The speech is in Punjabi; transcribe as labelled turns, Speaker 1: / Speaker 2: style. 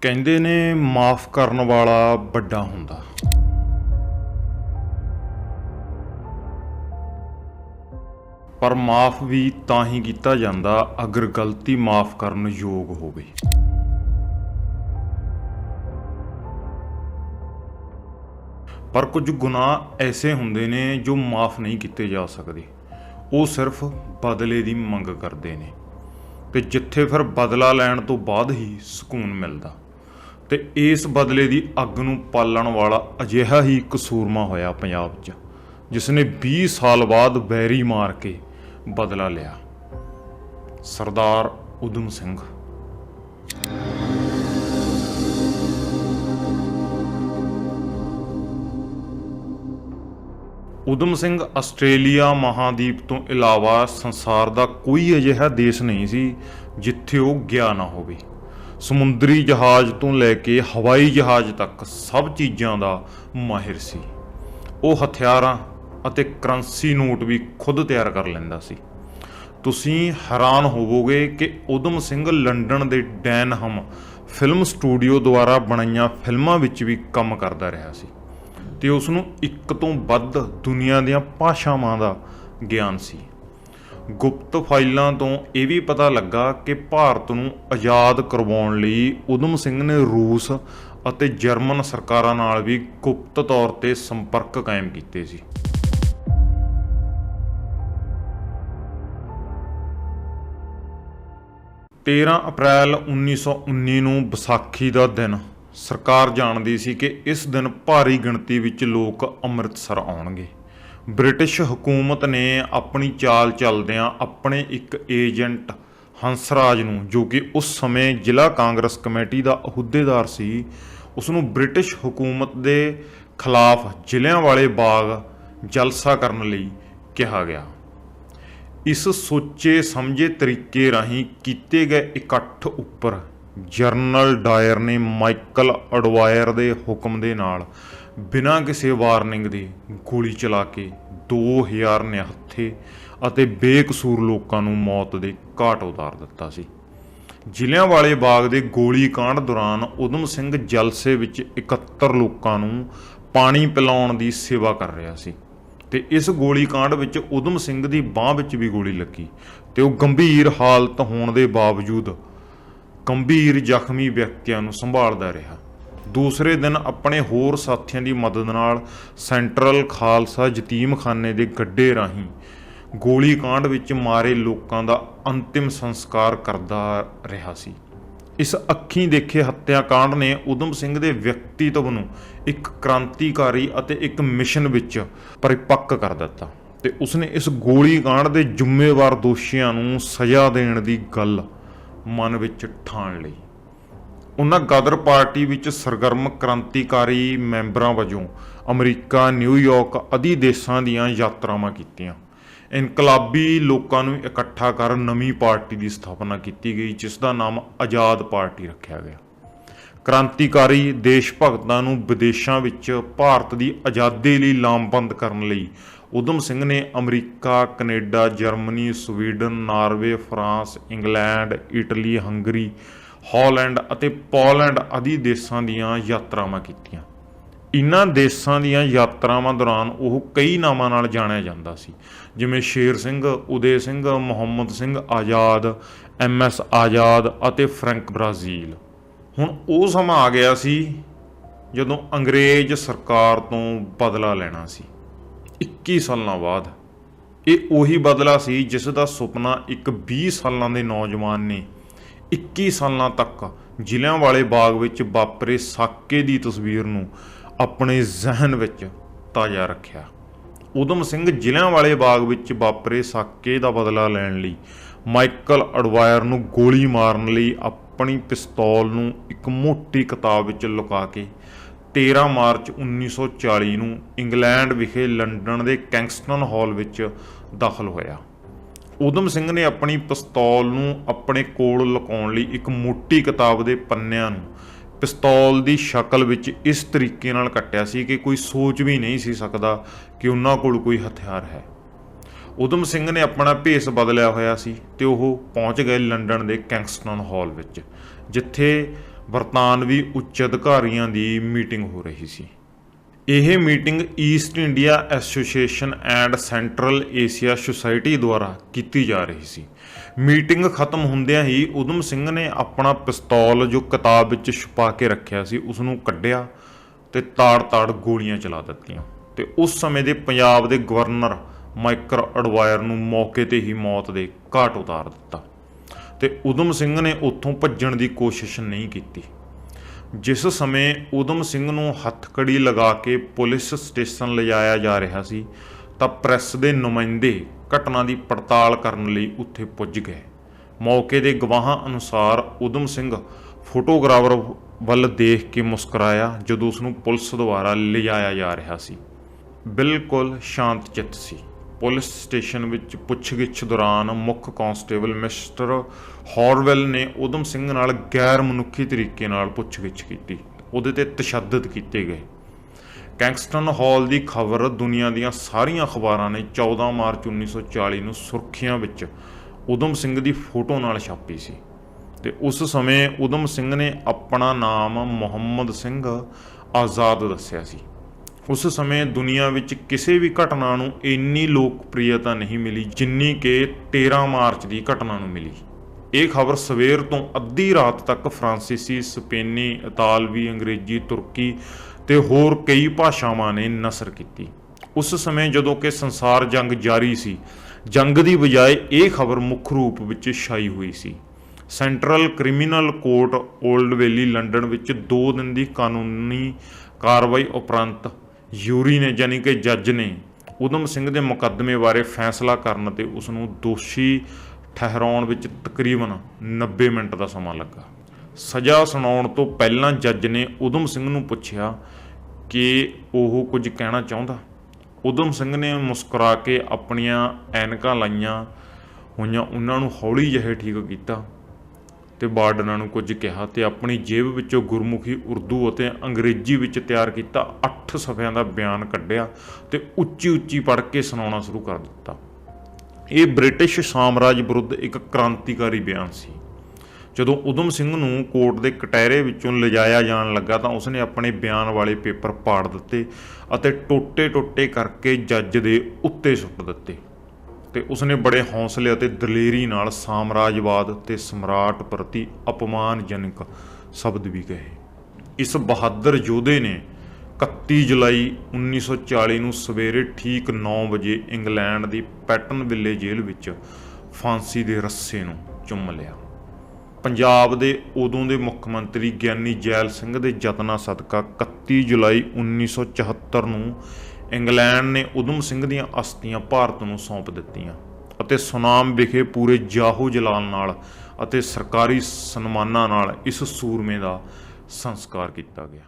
Speaker 1: ਕਹਿੰਦੇ ਨੇ ਮਾਫ ਕਰਨ ਵਾਲਾ ਵੱਡਾ ਹੁੰਦਾ। ਪਰ ਮਾਫ ਵੀ ਤਾਂ ਹੀ ਕੀਤਾ ਜਾਂਦਾ ਅਗਰ ਗਲਤੀ ਮਾਫ ਕਰਨ ਯੋਗ ਹੋਵੇ। ਪਰ ਕੁਝ ਗੁਨਾਹ ਐਸੇ ਹੁੰਦੇ ਨੇ ਜੋ ਮਾਫ ਨਹੀਂ ਕੀਤੇ ਜਾ ਸਕਦੇ। ਉਹ ਸਿਰਫ ਬਦਲੇ ਦੀ ਮੰਗ ਕਰਦੇ ਨੇ। ਤੇ ਜਿੱਥੇ ਫਿਰ ਬਦਲਾ ਲੈਣ ਤੋਂ ਬਾਅਦ ਹੀ ਸਕੂਨ ਮਿਲਦਾ। ਤੇ ਇਸ ਬਦਲੇ ਦੀ ਅੱਗ ਨੂੰ ਪਾਲਣ ਵਾਲਾ ਅਜਿਹਾ ਹੀ ਕਸੂਰਮਾ ਹੋਇਆ ਪੰਜਾਬ 'ਚ ਜਿਸ ਨੇ 20 ਸਾਲ ਬਾਅਦ ਬੈਰੀ ਮਾਰ ਕੇ ਬਦਲਾ ਲਿਆ। ਸਰਦਾਰ ਉਦਮ ਸਿੰਘ। ਉਦਮ ਸਿੰਘ ਆਸਟ੍ਰੇਲੀਆ ਮਹਾਦੀਪ ਤੋਂ ਇਲਾਵਾ ਸੰਸਾਰ ਦਾ ਕੋਈ ਅਜਿਹਾ ਦੇਸ਼ ਨਹੀਂ ਸੀ ਜਿੱਥੇ ਉਹ ਗਿਆ ਨਾ ਹੋਵੇ। ਸਮੁੰਦਰੀ ਜਹਾਜ਼ ਤੋਂ ਲੈ ਕੇ ਹਵਾਈ ਜਹਾਜ਼ ਤੱਕ ਸਭ ਚੀਜ਼ਾਂ ਦਾ ਮਾਹਿਰ ਸੀ। ਉਹ ਹਥਿਆਰਾਂ ਅਤੇ ਕਰੰਸੀ ਨੋਟ ਵੀ ਖੁਦ ਤਿਆਰ ਕਰ ਲੈਂਦਾ ਸੀ। ਤੁਸੀਂ ਹੈਰਾਨ ਹੋਵੋਗੇ ਕਿ ਉਦਮ ਸਿੰਘ ਲੰਡਨ ਦੇ ਡੈਨਹਮ ਫਿਲਮ ਸਟੂਡੀਓ ਦੁਆਰਾ ਬਣਾਈਆਂ ਫਿਲਮਾਂ ਵਿੱਚ ਵੀ ਕੰਮ ਕਰਦਾ ਰਿਹਾ ਸੀ ਤੇ ਉਸ ਨੂੰ ਇੱਕ ਤੋਂ ਵੱਧ ਦੁਨੀਆ ਦੀਆਂ ਭਾਸ਼ਾਵਾਂ ਦਾ ਗਿਆਨ ਸੀ। ਗੁਪਤ ਫਾਈਲਾਂ ਤੋਂ ਇਹ ਵੀ ਪਤਾ ਲੱਗਾ ਕਿ ਭਾਰਤ ਨੂੰ ਆਜ਼ਾਦ ਕਰਵਾਉਣ ਲਈ ਉਦਮ ਸਿੰਘ ਨੇ ਰੂਸ ਅਤੇ ਜਰਮਨ ਸਰਕਾਰਾਂ ਨਾਲ ਵੀ ਗੁਪਤ ਤੌਰ ਤੇ ਸੰਪਰਕ ਕਾਇਮ ਕੀਤੇ ਸੀ। ਤੇਰਾਂ ਅਪ੍ਰੈਲ 1919 ਨੂੰ ਵਿਸਾਖੀ ਦਾ ਦਿਨ। ਸਰਕਾਰ ਜਾਣਦੀ ਸੀ ਕਿ ਇਸ ਦਿਨ ਭਾਰੀ ਗਿਣਤੀ ਵਿੱਚ ਲੋਕ ਅੰਮ੍ਰਿਤਸਰ ਆਉਣਗੇ। ਬ੍ਰਿਟਿਸ਼ ਹਕੂਮਤ ਨੇ ਆਪਣੀ ਚਾਲ ਚੱਲਦਿਆਂ ਆਪਣੇ ਇੱਕ ਏਜੰਟ ਹੰਸਰਾਜ ਨੂੰ, ਜੋ ਕਿ ਉਸ ਸਮੇਂ ਜ਼ਿਲ੍ਹਾ ਕਾਂਗਰਸ ਕਮੇਟੀ ਦਾ ਅਹੁਦੇਦਾਰ ਸੀ ਉਸ ਨੂੰ ਬ੍ਰਿਟਿਸ਼ ਹਕੂਮਤ ਦੇ ਖਿਲਾਫ ਜ਼ਿਲ੍ਹਿਆਂ ਵਾਲੇ ਬਾਗ ਜਲਸਾ ਕਰਨ ਲਈ ਕਿਹਾ ਗਿਆ। ਇਸ ਸੋਚੇ ਸਮਝੇ ਤਰੀਕੇ ਰਾਹੀਂ ਕੀਤੇ ਗਏ ਇਕੱਠ ਉੱਪਰ ਜਰਨਲ ਡਾਇਰ ਨੇ ਮਾਈਕਲ ਅਡਵਾਇਰ ਦੇ ਹੁਕਮ ਦੇ ਨਾਲ ਬਿਨਾਂ ਕਿਸੇ ਵਾਰਨਿੰਗ ਦੇ ਗੋਲੀ ਚਲਾ ਕੇ 2000 ਨਿਹੱਥੇ ਅਤੇ ਬੇਕਸੂਰ ਲੋਕਾਂ ਨੂੰ ਮੌਤ ਦੇ ਘਾਟ ਉਤਾਰ ਦਿੱਤਾ ਸੀ। ਜ਼ਿਲ੍ਹਿਆਂਵਾਲੇ ਬਾਗ ਦੇ ਗੋਲੀ ਕਾਂਡ ਦੌਰਾਨ ਉਦਮ ਸਿੰਘ ਜਲਸੇ ਵਿੱਚ 71 ਲੋਕਾਂ ਨੂੰ ਪਾਣੀ ਪਿਲਾਉਣ ਦੀ ਸੇਵਾ ਕਰ ਰਿਹਾ ਸੀ ਤੇ ਇਸ ਗੋਲੀ ਕਾਂਡ ਵਿੱਚ ਉਦਮ ਸਿੰਘ ਦੀ ਬਾਹ ਵਿੱਚ ਵੀ ਗੋਲੀ ਲੱਗੀ ਤੇ ਉਹ ਗੰਭੀਰ ਹਾਲਤ ਹੋਣ ਦੇ ਬਾਵਜੂਦ ਗੰਭੀਰ ਜ਼ਖਮੀ ਵਿਅਕਤੀਆਂ ਨੂੰ ਸੰਭਾਲਦਾ ਰਿਹਾ। ਦੂਸਰੇ ਦਿਨ ਆਪਣੇ ਹੋਰ ਸਾਥੀਆਂ ਦੀ ਮਦਦ ਨਾਲ ਸੈਂਟਰਲ ਖਾਲਸਾ ਯਤੀਮਖਾਨੇ ਦੇ ਗੱਡੇ ਰਾਹੀਂ ਗੋਲੀ ਵਿੱਚ ਮਾਰੇ ਲੋਕਾਂ ਦਾ ਅੰਤਿਮ ਸੰਸਕਾਰ ਕਰਦਾ ਰਿਹਾ ਸੀ। ਇਸ ਅੱਖੀਂ ਦੇਖੇ ਹੱਤਿਆ ਕਾਂਡ ਨੇ ਉਦਮ ਸਿੰਘ ਦੇ ਵਿਅਕਤੀਤਵ ਨੂੰ ਇੱਕ ਕ੍ਰਾਂਤੀਕਾਰੀ ਅਤੇ ਇੱਕ ਮਿਸ਼ਨ ਵਿੱਚ ਪਰਿਪੱਕ ਕਰ ਦਿੱਤਾ ਤੇ ਉਸਨੇ ਇਸ ਗੋਲੀ ਦੇ ਜ਼ਿੰਮੇਵਾਰ ਦੋਸ਼ੀਆਂ ਨੂੰ ਸਜ਼ਾ ਦੇਣ ਦੀ ਗੱਲ ਮਨ ਵਿੱਚ ਠਾਣ ਲਈ। ਉਹਨਾਂ ਗਦਰ ਪਾਰਟੀ ਵਿੱਚ ਸਰਗਰਮ ਕ੍ਰਾਂਤੀਕਾਰੀ ਮੈਂਬਰਾਂ ਵਜੋਂ ਅਮਰੀਕਾ ਨਿਊਯਾਰਕ ਆਦਿ ਦੇਸ਼ਾਂ ਦੀਆਂ ਯਾਤਰਾਵਾਂ ਕੀਤੀਆਂ। ਇਨਕਲਾਬੀ ਲੋਕਾਂ ਨੂੰ ਇਕੱਠਾ ਕਰ ਨਵੀਂ ਪਾਰਟੀ ਦੀ ਸਥਾਪਨਾ ਕੀਤੀ ਗਈ, ਜਿਸ ਦਾ ਨਾਮ ਆਜ਼ਾਦ ਪਾਰਟੀ ਰੱਖਿਆ ਗਿਆ। ਕ੍ਰਾਂਤੀਕਾਰੀ ਦੇਸ਼ ਭਗਤਾਂ ਨੂੰ ਵਿਦੇਸ਼ਾਂ ਵਿੱਚ ਭਾਰਤ ਦੀ ਆਜ਼ਾਦੀ ਲਈ ਲਾਮਬੰਦ ਕਰਨ ਲਈ ਉਦਮ ਸਿੰਘ ਨੇ America, Canada, Germany, Sweden, Norway, France, England, Italy, Hungary Holland ਅਤੇ ਪੋਲੈਂਡ ਆਦਿ ਦੇਸ਼ਾਂ ਦੀਆਂ ਯਾਤਰਾਵਾਂ ਕੀਤੀਆਂ। ਇਨ੍ਹਾਂ ਦੇਸ਼ਾਂ ਦੀਆਂ ਯਾਤਰਾਵਾਂ ਦੌਰਾਨ ਉਹ ਕਈ ਨਾਵਾਂ ਨਾਲ ਜਾਣਿਆ ਜਾਂਦਾ ਸੀ। ਜਿਵੇਂ ਸ਼ੇਰ ਸਿੰਘ, ਉਦੇ ਸਿੰਘ, ਮੁਹੰਮਦ ਸਿੰਘ ਆਜ਼ਾਦ, ਐਮ ਐਸ ਆਜ਼ਾਦ ਅਤੇ ਫਰੈਂਕ ਬ੍ਰਾਜ਼ੀਲ। ਹੁਣ ਉਹ ਸਮਾਂ ਆ ਗਿਆ ਸੀ ਜਦੋਂ ਅੰਗਰੇਜ਼ ਸਰਕਾਰ ਤੋਂ ਬਦਲਾ ਲੈਣਾ ਸੀ। 21 ਸਾਲਾਂ ਬਾਅਦ ਇਹ ਉਹੀ ਬਦਲਾ ਸੀ ਜਿਸ ਦਾ ਸੁਪਨਾ ਇੱਕ 20 ਸਾਲਾਂ ਦੇ ਨੌਜਵਾਨ ਨੇ 21 ਸਾਲਾਂ ਤੱਕ ਜ਼ਿਲ੍ਹਿਆਂ ਵਾਲੇ ਬਾਗ ਵਿੱਚ ਵਾਪਰੇ ਸਾਕੇ ਦੀ ਤਸਵੀਰ ਨੂੰ ਆਪਣੇ ਜ਼ਿਹਨ ਵਿੱਚ ਤਾਜ਼ਾ ਰੱਖਿਆ। ਉਦਮ ਸਿੰਘ ਜ਼ਿਲ੍ਹਿਆਂ ਵਾਲੇ ਬਾਗ ਵਿੱਚ ਵਾਪਰੇ ਸਾਕੇ ਦਾ ਬਦਲਾ ਲੈਣ ਲਈ ਮਾਈਕਲ ਅਡਵਾਇਰ ਨੂੰ ਗੋਲੀ ਮਾਰਨ ਲਈ ਆਪਣੀ ਪਿਸਤੌਲ ਨੂੰ ਇੱਕ ਮੋਟੀ ਕਿਤਾਬ ਵਿੱਚ ਲੁਕਾ ਕੇ 13 ਮਾਰਚ 1940 ਨੂੰ ਇੰਗਲੈਂਡ ਵਿਖੇ ਲੰਡਨ ਦੇ ਕੈਂਗਸਟਨ ਹਾਲ ਵਿੱਚ ਦਾਖਲ ਹੋਇਆ। ਉਦਮ ਸਿੰਘ ਨੇ ਆਪਣੀ ਪਿਸਤੌਲ ਨੂੰ ਆਪਣੇ ਕੋਲ ਲੁਕਾਉਣ ਲਈ ਇੱਕ ਮੋਟੀ ਕਿਤਾਬ ਦੇ ਪੰਨਿਆਂ ਨੂੰ ਪਿਸਤੌਲ ਦੀ ਸ਼ਕਲ ਵਿੱਚ ਇਸ ਤਰੀਕੇ ਨਾਲ ਕੱਟਿਆ ਸੀ ਕਿ ਕੋਈ ਸੋਚ ਵੀ ਨਹੀਂ ਸੀ ਸਕਦਾ ਕਿ ਉਹਨਾਂ ਕੋਲ ਕੋਈ ਹਥਿਆਰ ਹੈ। ਉਦਮ ਸਿੰਘ ਨੇ ਆਪਣਾ ਭੇਸ ਬਦਲਿਆ ਹੋਇਆ ਸੀ ਤੇ ਉਹ ਪਹੁੰਚ ਗਏ ਲੰਡਨ ਦੇ ਕੈਂਗਸਟਨ ਹਾਲ ਵਿੱਚ, ਜਿੱਥੇ ਬਰਤਾਨਵੀ ਉੱਚ ਅਧਿਕਾਰੀਆਂ ਦੀ ਮੀਟਿੰਗ ਹੋ ਰਹੀ ਸੀ। ਇਹ meeting East India Association and Central Asia Society ਦੁਆਰਾ ਕੀਤੀ ਜਾ ਰਹੀ ਸੀ। ਮੀਟਿੰਗ ਖਤਮ ਹੁੰਦਿਆਂ ਹੀ ਉਦਮ ਸਿੰਘ ਨੇ ਆਪਣਾ ਪਿਸਤੌਲ ਜੋ ਕਿਤਾਬ ਵਿੱਚ ਛੁਪਾ ਕੇ ਰੱਖਿਆ ਸੀ ਉਸ ਨੂੰ ਕੱਢਿਆ ਤੇ ਤਾੜ-ਤਾੜ ਗੋਲੀਆਂ ਚਲਾ ਦਿੱਤੀਆਂ। ਤੇ ਉਸ ਸਮੇਂ ਦੇ ਪੰਜਾਬ ਦੇ ਗਵਰਨਰ ਮਾਈਕਰ ਅਡਵਾਇਰ ਨੂੰ ਮੌਕੇ ਤੇ ਹੀ ਮੌਤ ਦੇ ਘਾਟ ਉਤਾਰ ਦਿੱਤਾ। ਤੇ ਉਦਮ ਸਿੰਘ ਨੇ ਉੱਥੋਂ ਭੱਜਣ ਦੀ ਕੋਸ਼ਿਸ਼ ਨਹੀਂ ਕੀਤੀ। ਜਿਸ ਸਮੇਂ ਉਦਮ ਸਿੰਘ ਨੂੰ ਹੱਥਕੜੀ ਲਗਾ ਕੇ ਪੁਲਿਸ ਸਟੇਸ਼ਨ ਲਿਜਾਇਆ ਜਾ ਰਿਹਾ ਸੀ, ਤਾਂ ਪ੍ਰੈਸ ਦੇ ਨੁਮਾਇੰਦੇ ਘਟਨਾ ਦੀ ਪੜਤਾਲ ਕਰਨ ਲਈ ਉੱਥੇ ਪੁੱਜ ਗਏ। ਮੌਕੇ ਦੇ ਗਵਾਹਾਂ ਅਨੁਸਾਰ ਉਦਮ ਸਿੰਘ ਫੋਟੋਗ੍ਰਾਫਰ ਵੱਲ ਦੇਖ ਕੇ ਮੁਸਕਰਾਇਆ, ਜਦੋਂ ਉਸ ਨੂੰ ਪੁਲਿਸ ਦੁਆਰਾ ਲਿਜਾਇਆ ਜਾ ਰਿਹਾ ਸੀ। ਬਿਲਕੁਲ ਸ਼ਾਂਤ ਚਿੱਤ ਸੀ। ਪੁਲਿਸ ਸਟੇਸ਼ਨ ਵਿੱਚ ਪੁੱਛਗਿੱਛ ਦੌਰਾਨ ਮੁੱਖ ਕਾਂਸਟੇਬਲ ਮਿਸਟਰ ਹੌਰਵੈਲ ਨੇ ਉਦਮ ਸਿੰਘ ਨਾਲ ਗੈਰ ਮਨੁੱਖੀ ਤਰੀਕੇ ਨਾਲ ਪੁੱਛਗਿੱਛ ਕੀਤੀ। ਉਹਦੇ ਤੇ ਤਸ਼ੱਦਦ ਕੀਤੇ ਗਏ। ਕੈਂਗਸਟਨ ਹਾਲ ਦੀ ਖਬਰ ਦੁਨੀਆ ਦੀਆਂ ਸਾਰੀਆਂ ਅਖਬਾਰਾਂ ਨੇ 14 ਮਾਰਚ 1940 ਨੂੰ ਸੁਰਖੀਆਂ ਵਿੱਚ ਉਦਮ ਸਿੰਘ ਦੀ ਫੋਟੋ ਨਾਲ ਛਾਪੀ ਸੀ ਤੇ ਉਸ ਸਮੇਂ ਉਦਮ ਸਿੰਘ ਨੇ ਆਪਣਾ ਨਾਮ ਮੁਹੰਮਦ ਸਿੰਘ ਆਜ਼ਾਦ ਦੱਸਿਆ ਸੀ। ਉਸ ਸਮੇਂ ਦੁਨੀਆ ਵਿੱਚ ਕਿਸੇ ਵੀ ਘਟਨਾ ਨੂੰ ਇੰਨੀ ਲੋਕਪ੍ਰਿਯਤਾ ਨਹੀਂ ਮਿਲੀ ਜਿੰਨੀ ਕਿ 13 ਮਾਰਚ ਦੀ ਘਟਨਾ ਨੂੰ ਮਿਲੀ। ਇਹ ਖਬਰ ਸਵੇਰ ਤੋਂ ਅੱਧੀ ਰਾਤ ਤੱਕ ਫਰਾਂਸੀਸੀ, ਸਪੇਨੀ, ਇਤਾਲਵੀ, ਅੰਗਰੇਜ਼ੀ, ਤੁਰਕੀ ਤੇ ਹੋਰ ਕਈ ਭਾਸ਼ਾਵਾਂ ਨੇ ਨਸਰ ਕੀਤੀ। ਉਸ ਸਮੇਂ ਜਦੋਂ ਕਿ ਸੰਸਾਰ ਜੰਗ ਜਾਰੀ ਸੀ, ਜੰਗ ਦੀ ਬਜਾਏ ਇਹ ਖਬਰ ਮੁੱਖ ਰੂਪ ਵਿੱਚ ਛਾਈ ਹੋਈ ਸੀ। Central Criminal Court Old Bailey, London ਵਿੱਚ 2 ਦਿਨ ਦੀ ਕਾਨੂੰਨੀ ਕਾਰਵਾਈ ਉਪਰੰਤ ਯੂਰੀ ਨੇ ਯਾਨੀ ਕਿ ਜੱਜ ਨੇ ਉਦਮ ਸਿੰਘ ਦੇ ਮੁਕੱਦਮੇ ਬਾਰੇ ਫੈਸਲਾ ਕਰਨ ਤੇ ਉਸ ਨੂੰ ਦੋਸ਼ੀ ਠਹਿਰਾਉਣ ਵਿੱਚ ਤਕਰੀਬਨ 90 ਮਿੰਟ ਦਾ ਸਮਾਂ ਲੱਗਾ। ਸਜ਼ਾ ਸੁਣਾਉਣ ਤੋਂ ਪਹਿਲਾਂ ਜੱਜ ਨੇ ਉਦਮ ਸਿੰਘ ਨੂੰ ਪੁੱਛਿਆ ਕਿ ਉਹ ਕੁਝ ਕਹਿਣਾ ਚਾਹੁੰਦਾ। ਉਦਮ ਸਿੰਘ ਨੇ ਮੁਸਕਰਾ ਕੇ ਆਪਣੀਆਂ ਐਨਕਾਂ ਲਾਈਆਂ ਹੋਈਆਂ, ਉਹਨਾਂ ਨੂੰ ਹੌਲੀ ਜਿਹੇ ਠੀਕ ਕੀਤਾ। ਤੇ ਬਾਰਡਨਾਂ ਨੂੰ ਕੁਝ ਕਿਹਾ ਤੇ ਆਪਣੀ ਜੇਬ ਵਿੱਚੋਂ ਗੁਰਮੁਖੀ ਉਰਦੂ ਅਤੇ ਅੰਗਰੇਜ਼ੀ ਵਿੱਚ ਤਿਆਰ ਕੀਤਾ 8 ਸਫ਼ਿਆਂ ਦਾ ਬਿਆਨ ਕੱਢਿਆ ਤੇ ਉੱਚੀ ਉੱਚੀ ਪੜ੍ਹ ਕੇ ਸੁਣਾਉਣਾ ਸ਼ੁਰੂ ਕਰ ਦਿੱਤਾ। ਇਹ ਬ੍ਰਿਟਿਸ਼ ਸਾਮਰਾਜ ਵਿਰੁੱਧ ਇੱਕ ਕ੍ਰਾਂਤੀਕਾਰੀ ਬਿਆਨ ਸੀ। ਜਦੋਂ ਉਦਮ ਸਿੰਘ ਨੂੰ ਕੋਰਟ ਦੇ ਕਟਹਿਰੇ ਵਿੱਚੋਂ ਲਿਜਾਇਆ ਜਾਣ ਲੱਗਾ ਤਾਂ ਉਸਨੇ ਆਪਣੇ ਬਿਆਨ ਵਾਲੇ ਪੇਪਰ ਪਾੜ ਦਿੱਤੇ ਅਤੇ ਟੋਟੇ-ਟੋਟੇ ਕਰਕੇ ਜੱਜ ਦੇ ਉੱਤੇ ਸੁੱਟ ਦਿੱਤੇ। ਤੇ ਉਸਨੇ ਬੜੇ ਹੌਸਲੇ ਅਤੇ ਦਲੇਰੀ ਨਾਲ ਸਾਮਰਾਜਵਾਦ ਤੇ ਸਮਰਾਟ ਪ੍ਰਤੀ ਅਪਮਾਨਜਨਕ ਸ਼ਬਦ ਵੀ ਕਹੇ। ਇਸ ਬਹਾਦਰ ਯੋਧੇ ਨੇ 31 ਜੁਲਾਈ 1940 ਨੂੰ ਸਵੇਰੇ ਠੀਕ 9 ਵਜੇ ਇੰਗਲੈਂਡ ਦੀ ਪੈਟਨਵਿਲੇ ਜੇਲ੍ਹ ਵਿੱਚ ਫਾਂਸੀ ਦੇ ਰੱਸੇ ਨੂੰ ਚੁੰਮ ਲਿਆ। ਪੰਜਾਬ ਦੇ ਉਦੋਂ ਦੇ ਮੁੱਖ ਮੰਤਰੀ ਗਿਆਨੀ ਜੈਲ ਸਿੰਘ ਦੇ ਯਤਨਾਂ ਸਦਕਾ 31 ਜੁਲਾਈ 1974 ਨੂੰ ਇੰਗਲੈਂਡ ਨੇ ਉਦਮ ਸਿੰਘ ਦੀਆਂ ਅਸਥੀਆਂ ਭਾਰਤ ਨੂੰ ਸੌਂਪ ਦਿੱਤੀਆਂ ਅਤੇ ਸੁਨਾਮ ਵਿਖੇ ਪੂਰੇ ਜਾਹੋ ਜਲਾਲ ਨਾਲ ਅਤੇ ਸਰਕਾਰੀ ਸਨਮਾਨਾਂ ਨਾਲ ਇਸ ਸੂਰਮੇ ਦਾ ਸੰਸਕਾਰ ਕੀਤਾ ਗਿਆ।